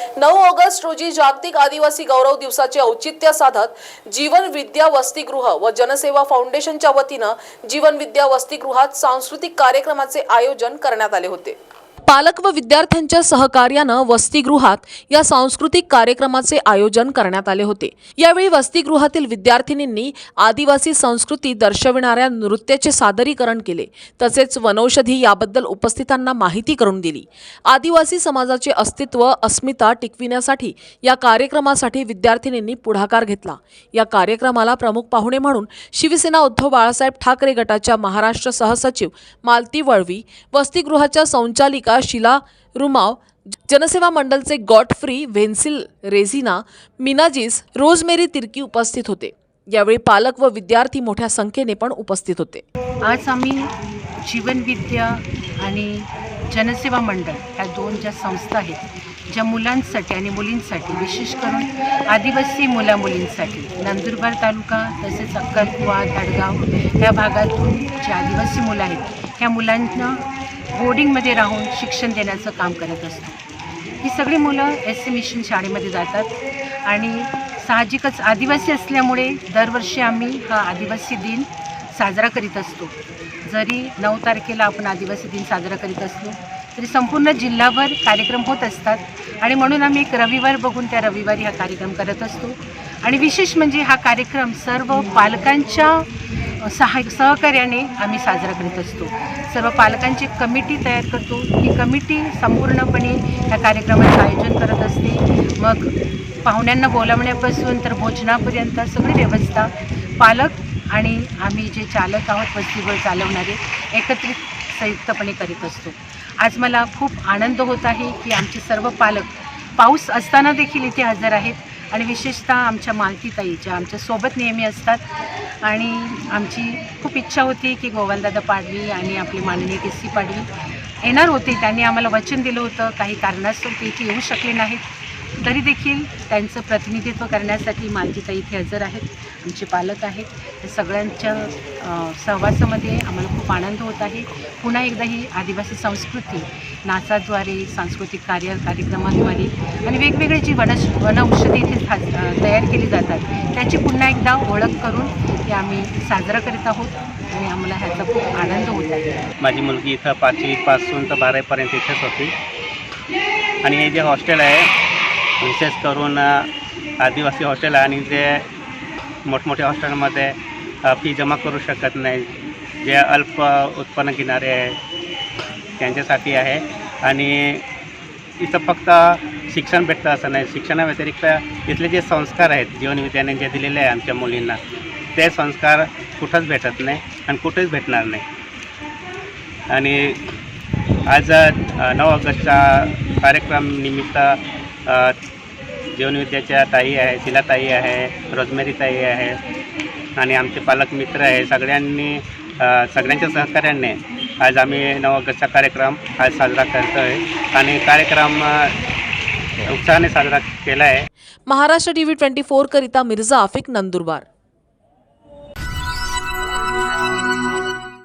नऊ ऑगस्ट रोजी जागतिक आदिवासी गौरव दिवसाचे औचित्य साधत जीवन विद्या वसतिगृह व जनसेवा फाउंडेशनच्या वतीनं जीवन विद्या वसतिगृहात सांस्कृतिक कार्यक्रमाचे आयोजन करण्यात आले होते. पालक व विद्यार्थ्यांच्या सहकार्यानं वसतिगृहात या सांस्कृतिक कार्यक्रमाचे आयोजन करण्यात आले होते. यावेळी वसतिगृहातील विद्यार्थिनींनी आदिवासी संस्कृती दर्शविणाऱ्या नृत्याचे सादरीकरण केले. तसेच वनौषधी याबद्दल उपस्थितांना माहिती करून दिली. आदिवासी समाजाचे अस्तित्व अस्मिता टिकविण्यासाठी या कार्यक्रमासाठी विद्यार्थिनींनी पुढाकार घेतला. या कार्यक्रमाला प्रमुख पाहुणे म्हणून शिवसेना उद्धव बाळासाहेब ठाकरे गटाच्या महाराष्ट्र सहसचिव मालती वळवी वसतिगृहाच्या संचालिका शिला रुमाव जनसेवा मंडलचे गॉडफ्री व्हेन्सिल रेझिना मिनाजीस रोजमेरी तिर्की उपस्थित होते. यावेळी पालक व विद्यार्थी मोठ्या संख्येने पण उपस्थित होते. आज आम्ही जीवनविद्या आणि जनसेवा मंडळ ह्या दोन ज्या संस्था आहेत ज्या मुलांसाठी आणि मुलींसाठी विशेष करून आदिवासी मुला मुलींसाठी नंदुरबार तालुका तसेच अक्कलकुवा धडगाव ह्या भागातून जे आदिवासी मुलं आहेत ह्या मुलांना बोर्डिंगमध्ये राहून शिक्षण देण्याचं काम करत असतो. ही सगळी मुलं एस सी मिशन शाळेमध्ये जातात आणि साहजिकच आदिवासी असल्यामुळे दरवर्षी आम्ही हा आदिवासी दिन साजरा करीत असतो. जरी नऊ तारखेला आपण आदिवासी दिन साजरा करीत असलो तरी संपूर्ण जिल्हाभर कार्यक्रम होत असतात आणि म्हणून आम्ही एक रविवार बघून त्या रविवारी हा कार्यक्रम करत असतो. आणि विशेष म्हणजे हा कार्यक्रम सर्व पालकांच्या सहाय सहकार्याने आम्ही साजरा करीत असतो. सर्व पालकांची कमिटी तयार करतो. ही कमिटी संपूर्णपणे या कार्यक्रमाचं आयोजन करत असते. मग पाहुण्यांना बोलावण्यापासून तर भोजनापर्यंत सगळी व्यवस्था पालक आणि आम्ही जे चालक आहोत वस्तीवर चालवणारे एकत्रित संयुक्तपणे करीत असतो. आज मला खूप आनंद होत आहे की आमचे सर्व पालक पाऊस असताना देखील इथे हजर आहेत. आणि विशेषतः आमच्या मालतीताईच्या ज्या आमच्यासोबत नेहमी असतात. आणि आमची खूप इच्छा होती की गोवंदादा पाडवी आणि आपली माननीय टी सी पाडवी येणार होते. त्यांनी आम्हाला वचन दिलं होतं. काही कारणास्तव ते येऊ शकले नाहीत. तरी देखील त्यांचं प्रतिनिधित्व करण्यासाठी मालजीता इथे हजर आहेत आमचे पालक आहेत. त्या सगळ्यांच्या सहवासामध्ये आम्हाला खूप आनंद होत आहे. पुन्हा एकदा ही आदिवासी संस्कृती नाचाद्वारे सांस्कृतिक कार्य कार्यक्रमाद्वारे आणि वेगवेगळे जी वनश वनौषधी इथे तयार केली जातात त्याची पुन्हा एकदा ओळख करून हे आम्ही साजरा करीत आहोत आणि आम्हाला ह्याचा खूप आनंद होत आहे. माझी मुलगी इथं पाचवीपासून तर बारावीपर्यंत इथेच होती. आणि हे जे हॉस्टेल आहे विशेष करून आदिवासी हॉस्टेल आणि जे मोठमोठ्या हॉस्टेलमध्ये फी जमा करू शकत नाही. जे अल्प उत्पन्न घेणारे आहे त्यांच्यासाठी आहे. आणि इथं फक्त शिक्षण भेटतं असं नाही. शिक्षणाव्यतिरिक्त इथले जे संस्कार आहेत जीवनविद्याने जे दिलेले आहे आमच्या मुलींना ते संस्कार कुठंच भेटत नाही आणि कुठेच भेटणार नाही. आणि आज नऊ ऑगस्टचा कार्यक्रम निमित्त अ, जीवनविद्याच्या ताई आहे तिला ताई आहे रोजमेरी ताई आहे आणि आमचे पालक मित्र आहे. सगळ्यांनी सगळ्यांच्या सहकार्याने आज आम्ही नऊ ऑगस्टचा कार्यक्रम आज साजरा करतो आहे आणि कार्यक्रम उत्साहाने साजरा केला आहे Maharashtra T V twenty four करिता मिर्झा आफिक नंदुरबार